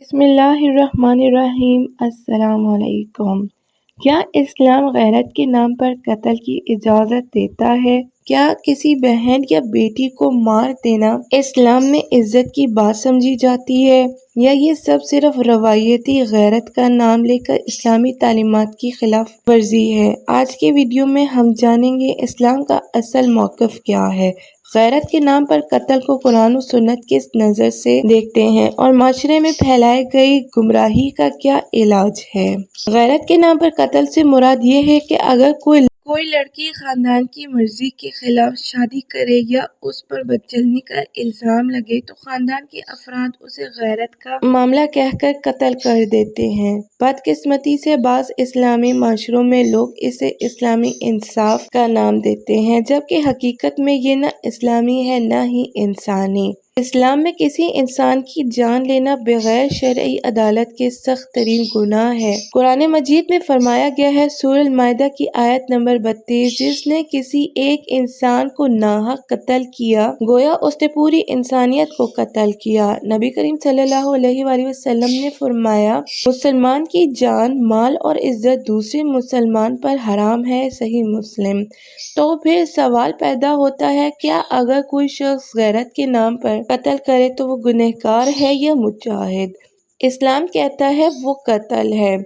بسم اللہ الرحمن الرحیم، السلام علیکم۔ کیا اسلام غیرت کے نام پر قتل کی اجازت دیتا ہے؟ کیا کسی بہن یا بیٹی کو مار دینا اسلام میں عزت کی بات سمجھی جاتی ہے؟ یا یہ سب صرف روایتی غیرت کا نام لے کر اسلامی تعلیمات کی خلاف ورزی ہے؟ آج کے ویڈیو میں ہم جانیں گے اسلام کا اصل موقف کیا ہے۔ غیرت کے نام پر قتل کو قرآن و سنت کے نظر سے دیکھتے ہیں اور معاشرے میں پھیلائے گئی گمراہی کا کیا علاج ہے۔ غیرت کے نام پر قتل سے مراد یہ ہے کہ اگر کوئی کوئی لڑکی خاندان کی مرضی کے خلاف شادی کرے یا اس پر بدچلنی کا الزام لگے تو خاندان کے افراد اسے غیرت کا معاملہ کہہ کر قتل کر دیتے ہیں۔ بدقسمتی سے بعض اسلامی معاشروں میں لوگ اسے اسلامی انصاف کا نام دیتے ہیں، جبکہ حقیقت میں یہ نہ اسلامی ہے نہ ہی انسانی۔ اسلام میں کسی انسان کی جان لینا بغیر شرعی عدالت کے سخت ترین گناہ ہے۔ قرآن مجید میں فرمایا گیا ہے، سورہ المائدہ کی آیت نمبر بتیس، جس نے کسی ایک انسان کو ناحق قتل کیا، گویا اس نے پوری انسانیت کو قتل کیا۔ نبی کریم صلی اللہ علیہ وآلہ وسلم نے فرمایا، مسلمان کی جان، مال اور عزت دوسرے مسلمان پر حرام ہے، صحیح مسلم۔ تو پھر سوال پیدا ہوتا ہے، کیا اگر کوئی شخص غیرت کے نام پر قتل کرے تو وہ گنہگار ہے یا مجاہد؟ اسلام کہتا ہے وہ قتل ہے۔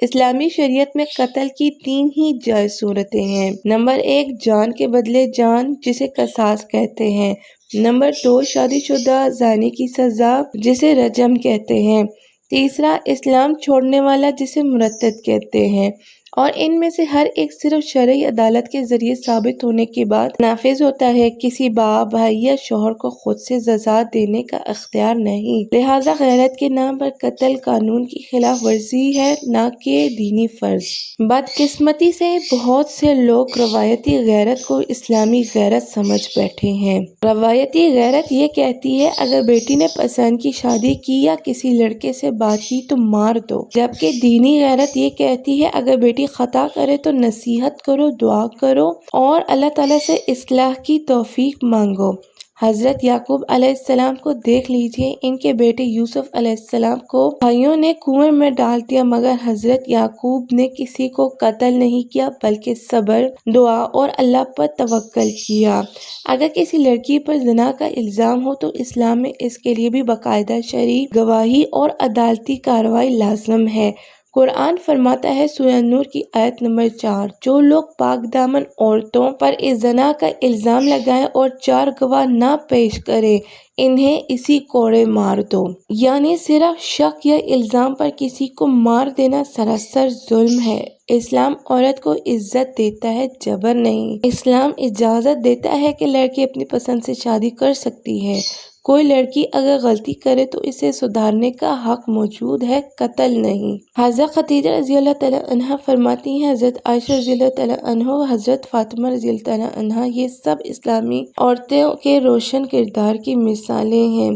اسلامی شریعت میں قتل کی تین ہی جائز صورتیں ہیں۔ نمبر ایک، جان کے بدلے جان، جسے قصاص کہتے ہیں۔ نمبر دو، شادی شدہ زانی کی سزا، جسے رجم کہتے ہیں۔ تیسرا، اسلام چھوڑنے والا، جسے مرتد کہتے ہیں۔ اور ان میں سے ہر ایک صرف شرعی عدالت کے ذریعے ثابت ہونے کے بعد نافذ ہوتا ہے۔ کسی باپ، بھائی یا شوہر کو خود سے سزا دینے کا اختیار نہیں۔ لہٰذا غیرت کے نام پر قتل قانون کی خلاف ورزی ہے، نہ کہ دینی فرض۔ بدقسمتی سے بہت سے لوگ روایتی غیرت کو اسلامی غیرت سمجھ بیٹھے ہیں۔ روایتی غیرت یہ کہتی ہے، اگر بیٹی نے پسند کی شادی کی یا کسی لڑکے سے بات کی تو مار دو۔ جبکہ دینی غیرت یہ کہتی ہے، اگر بیٹی خطا کرے تو نصیحت کرو، دعا کرو اور اللہ تعالیٰ سے اصلاح کی توفیق مانگو۔ حضرت یعقوب علیہ السلام کو دیکھ لیجیے، ان کے بیٹے یوسف علیہ السلام کو بھائیوں نے کنویں میں ڈال دیا، مگر حضرت یعقوب نے کسی کو قتل نہیں کیا، بلکہ صبر، دعا اور اللہ پر توکل کیا۔ اگر کسی لڑکی پر زنا کا الزام ہو تو اسلام میں اس کے لیے بھی باقاعدہ شریف گواہی اور عدالتی کاروائی لازم ہے۔ قرآن فرماتا ہے سورہ نور کی آیت نمبر چار، جو لوگ پاک دامن عورتوں پر زنا کا الزام لگائیں اور چار گواہ نہ پیش کرے انہیں اسی کوڑے مار دو۔ یعنی صرف شک یا الزام پر کسی کو مار دینا سراسر ظلم ہے۔ اسلام عورت کو عزت دیتا ہے، جبر نہیں۔ اسلام اجازت دیتا ہے کہ لڑکی اپنی پسند سے شادی کر سکتی ہے۔ کوئی لڑکی اگر غلطی کرے تو اسے سدھارنے کا حق موجود ہے، قتل نہیں۔ حضرت خطیجہ رضی اللہ تعالیٰ عنہ فرماتی ہیں، حضرت عائشہ رضی اللہ تعالیٰ عنہ حضرت فاطمہ رضی اللہ تعالیٰ عنہ یہ سب اسلامی عورتوں کے روشن کردار کی مثالیں ہیں۔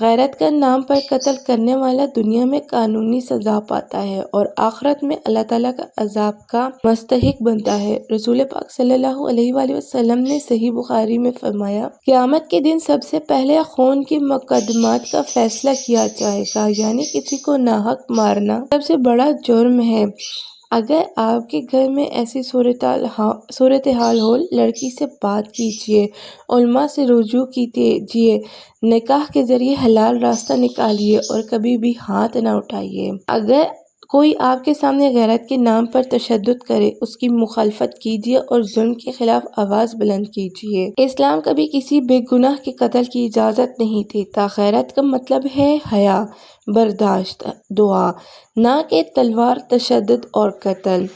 غیرت کا نام پر قتل کرنے والا دنیا میں قانونی سزا پاتا ہے اور آخرت میں اللہ تعالیٰ کا عذاب کا مستحق بنتا ہے۔ رسول پاک صلی اللہ علیہ وآلہ وسلم نے صحیح بخاری میں فرمایا، قیامت کے دن سب سے پہلے خون کی مقدمات کا فیصلہ کیا جائے گا یعنی کسی کو ناحق مارنا سب سے بڑا جرم ہے۔ اگر آپ کے گھر میں ایسی صورتحال ہو، لڑکی سے بات کیجیے علماء سے رجوع کیجیے نکاح کے ذریعے حلال راستہ نکالیے اور کبھی بھی ہاتھ نہ اٹھائیے۔ اگر کوئی آپ کے سامنے غیرت کے نام پر تشدد کرے، اس کی مخالفت کیجیے اور ظلم کے خلاف آواز بلند کیجیے۔ اسلام کبھی کسی بے گناہ کے قتل کی اجازت نہیں دیتا۔ غیرت کا مطلب ہے حیا، برداشت، دعا، نہ کہ تلوار، تشدد اور قتل۔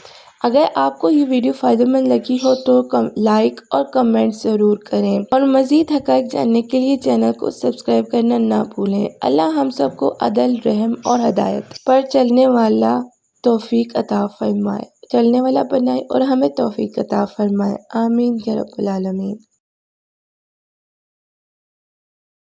اگر آپ کو یہ ویڈیو فائدہ مند لگی ہو تو لائک اور کمنٹ ضرور کریں۔ اور مزید حقائق جاننے کے لیے چینل کو سبسکرائب کرنا نہ بھولیں۔ اللہ ہم سب کو عدل، رحم اور ہدایت پر چلنے والا توفیق عطا فرمائے۔ چلنے والا بنائے اور ہمیں توفیق عطا فرمائے۔ آمین یا رب العالمین۔